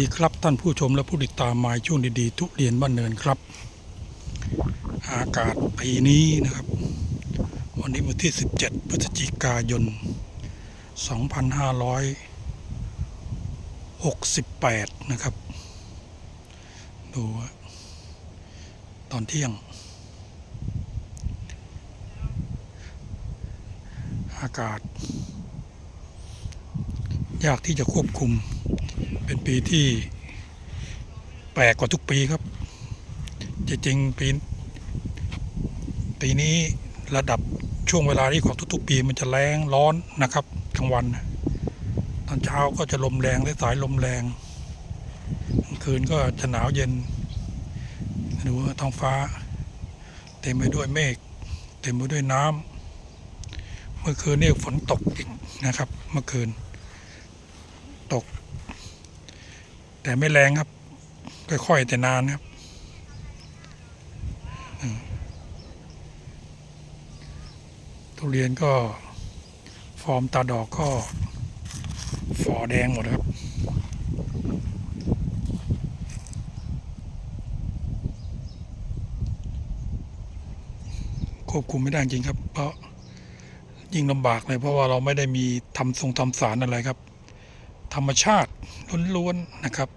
ดีครับท่านผู้ชมและผู้ติดตามมาช่วงดีๆ ทุเรียนบ้านเนินครับ อากาศปีนี้นะครับ วันนี้วันที่ 17 พฤศจิกายน 2568 นะครับ ดูตอนเที่ยง อากาศ ยากที่จะควบคุม เป็นปีที่แปลกกว่าทุกปีครับ จริงๆปีปีนี้ระดับช่วงเวลานี้ของทุกๆ ปีมันจะแรงร้อนนะครับกลางวันตอนเช้าก็จะลมแรงและสายลมแรงกลางคืนก็จะหนาวเย็นดูว่าท้องฟ้า เต็มไปด้วยเมฆเต็มไปด้วยน้ำเมื่อคืนนี่ฝนตกอีกนะครับ เมื่อคืน ตก แต่ไม่แรงครับ ค่อยๆแต่นานครับทุเรียนก็ฟอร์มตาดอกก็ฝอแดงหมดครับ ควบคุมไม่ได้จริงครับ เพราะยิ่งลำบากเลยเพราะว่าเราไม่ได้มีทำทรงทำสารอะไรครับ ธรรมชาติล้วนๆนะครับ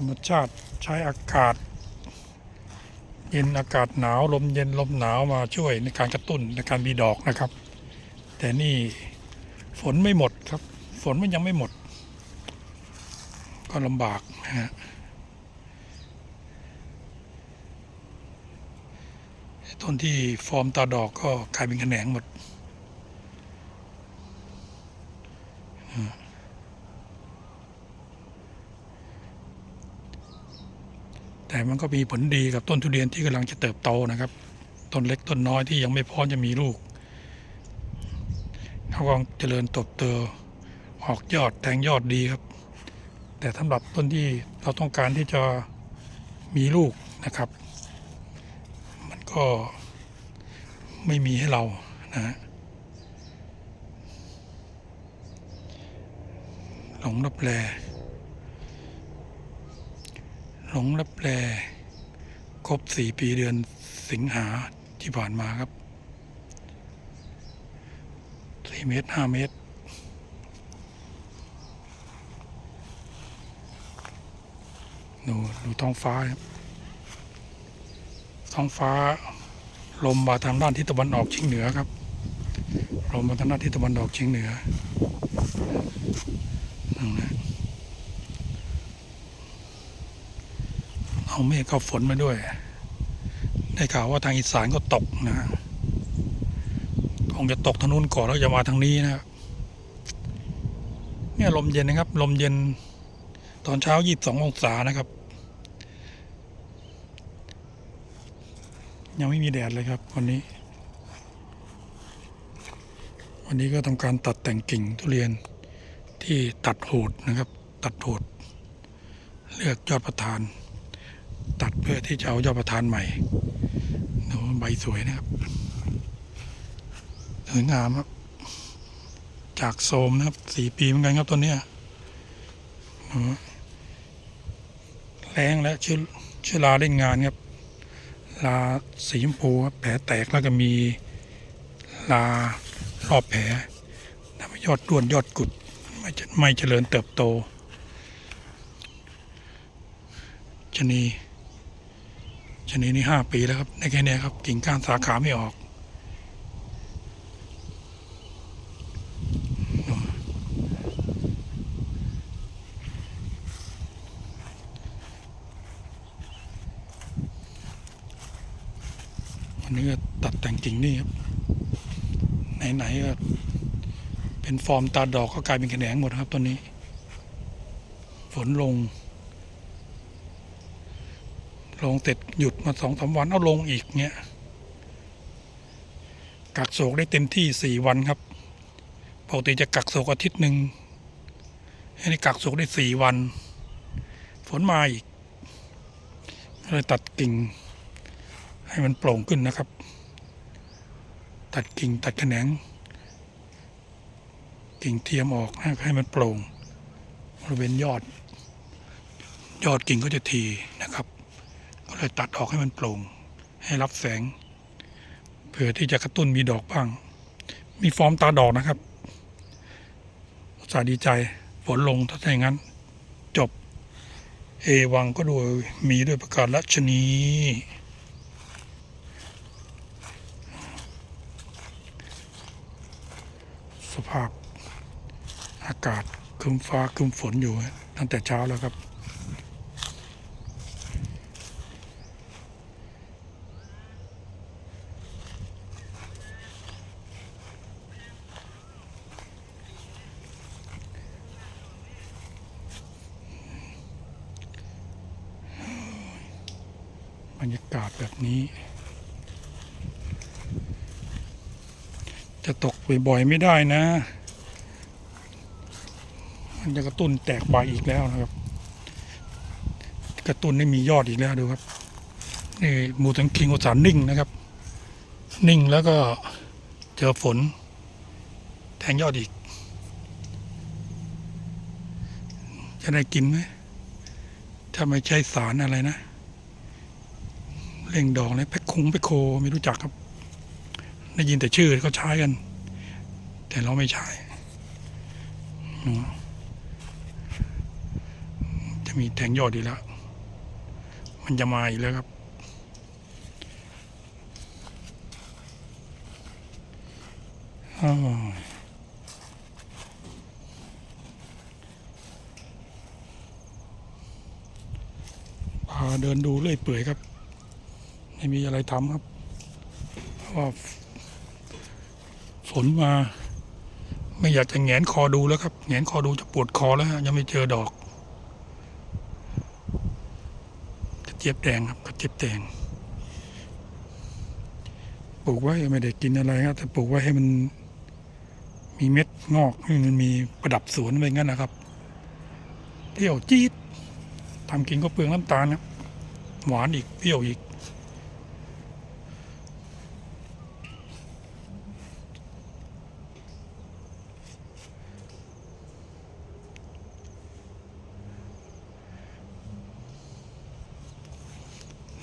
รรมชาติใช้อากาศ เย็นอากาศหนาวลมเย็นลมหนาวมาช่วยในการกระตุ้นในการมีดอกนะครับ แต่นี่ฝนไม่หมดครับ ฝนมันยังไม่หมด ก็ลำบากนะฮะต้นที่ฟอร์มตาดอกก็กลายเป็นแขนงหมด แต่มันก็มีผลดีกับต้นทุเรียนที่กำลังจะเติบโตนะครับ ต้นเล็กต้นน้อยที่ยังไม่พร้อมจะมีลูกเขาก็เจริญเติบโตออกยอดแทงยอดดีครับ แต่สำหรับต้นที่เราต้องการที่จะมีลูกนะครับ มันก็ไม่มีให้เรานะหลงรับแล หลงรับแลครบสี่ปีเดือนสิงหาที่ผ่านมาครับสี่เมตรห้าเมตร ดูดูท้องฟ้าครับท้องฟ้า ลมมาทางด้านทิศตะวันออกเฉียงเหนือครับ ลมมาทางด้านทิศตะวันออกเฉียงเหนือนั่นนะ เอาเมฆเอาฝนมาด้วย ได้ข่าวว่าทางอีสานก็ตกนะคงจะตกทางนู้นก่อนแล้วจะมาทางนี้นะครับเนี่ยลมเย็นนะครับ ลมเย็นตอนเช้า22องศานะครับ ยังไม่มีแดดเลยครับ วันนี้ วันนี้ก็ทำการตัดแต่งกิ่งทุเรียนที่ตัดโหดนะครับ ตัดโหดเลือกยอดประธาน ตัดเพื่อที่จะเอายอดประธานใหม่ดูใบสวยนะครับสวยงามครับ จากโสมนะครับสี่ปีเหมือนกันครับตัวเนี้ยแรงและเชื้อเชื้อราเล่นงานครับลาสีชมพูครับแผลแตกแล้วก็มีลารอบแผลทำให้ยอดด้วนยอดกุดไม่เจไม่เจริญเติบโตชนี ชะนีนี่ห้าปีแล้วครับในแค่นี้ครับกิ่งก้านสาขาไม่ออกวันนี้ก็ตัดแต่งกิ่งนี่ครับไหนๆก็เป็นฟอร์มตาดอกก็กลายเป็นแขนงหมดครับตัวนี้ ฝนลง ลงเสร็จหยุดมาสองสามวันเอาลงอีกเงี้ยกักโศกได้เต็มที่สี่วันครับปกติจะกักโศกอาทิตย์หนึ่งอันนี้กักโศกได้สี่วัน ฝนมาอีกเลยตัดกิ่ง ให้มันโปร่งขึ้นนะครับ ตัดกิ่งตัดแขนง กิ่งเทียมออกให้มันโปร่งบริเวณยอด ยอดกิ่งก็จะทีนะครับ ก็เลย ตัดออกให้มันโปร่ง ให้รับแสงเพื่อที่จะกระตุ้นมีดอกบ้าง มีฟอร์มตาดอกนะครับสาดีใจฝนลงถ้าอย่างนั้น จบ เอวังก็โดยมีด้วยประกาศรัชนีสภาพอากาศคึมฟ้าคึมฝนอยู่ตั้งแต่เช้าแล้วครับ บรรยากาศแบบนี้ จะตกบ่อยๆไม่ได้นะ มันจะกระตุ้นแตกใบอีกแล้วนะครับ กระตุ้นให้มียอดอีกแล้วดูครับนี่หมูสังคิงอุตสาหนิ่งนะครับ นิ่งแล้วก็เจอฝน แทงยอดอีก จะได้กินไหมถ้าไม่ใช่สารอะไรนะ เล่งดอกเลยแพคคงแพคโคไม่รู้จักครับ ได้ยินแต่ชื่อเขาใช้กัน แต่เราไม่ใช้จะมีแทงยอดอีกแล้ว มันจะมาอีกแล้วครับอ้าวพาเดินดูเรื่อยเปื่อยครับ ไม่มีอะไรทำครับเพราะว่าฝนมา ไม่อยากจะแงนคอดูแล้วครับแงนคอดูจะปวดคอแล้วฮะยังไม่เจอดอกกระเจี๊ยบแดงครับกระเจี๊ยบแดงปลูกไว้ไม่ได้กินอะไรครับแต่ปลูกไว้ให้มันมีเม็ดงอกให้มันมีประดับสวนไปงั้นนะครับเปรี้ยวจี๊ดทำกินก็เปลืองน้ำตาลครับหวานอีกเปรี้ยวอีก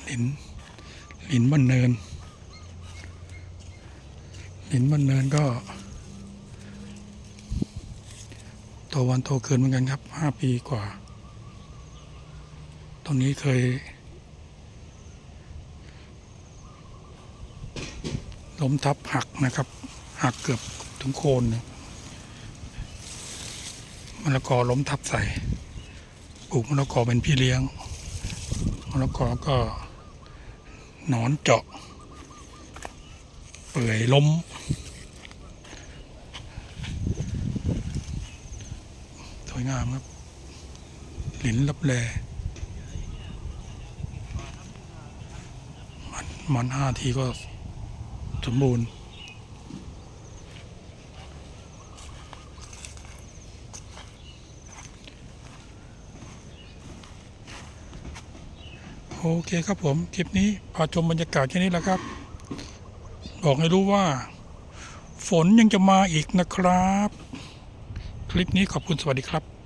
หลินหลินบันเนินหลินบันเนินก็โตวันโตคืนเหมือนกันครับห้าปีกว่า ตรงนี้เคยล้มทับหักนะครับ หักเกือบถึงโคนนะมะละกอล้มทับใส่ปลูกมะละกอเป็นพี่เลี้ยงมะละกอก็ นอนเจาะ เปื่อยล้ม สวยงามครับ หลินลับแลมันมันห้าทีก็สมบูรณ์ โอเคครับผม คลิปนี้พาชมบรรยากาศแค่นี้แหละครับ บอกให้รู้ว่า ฝนยังจะมาอีกนะครับ คลิปนี้ขอบคุณสวัสดีครับ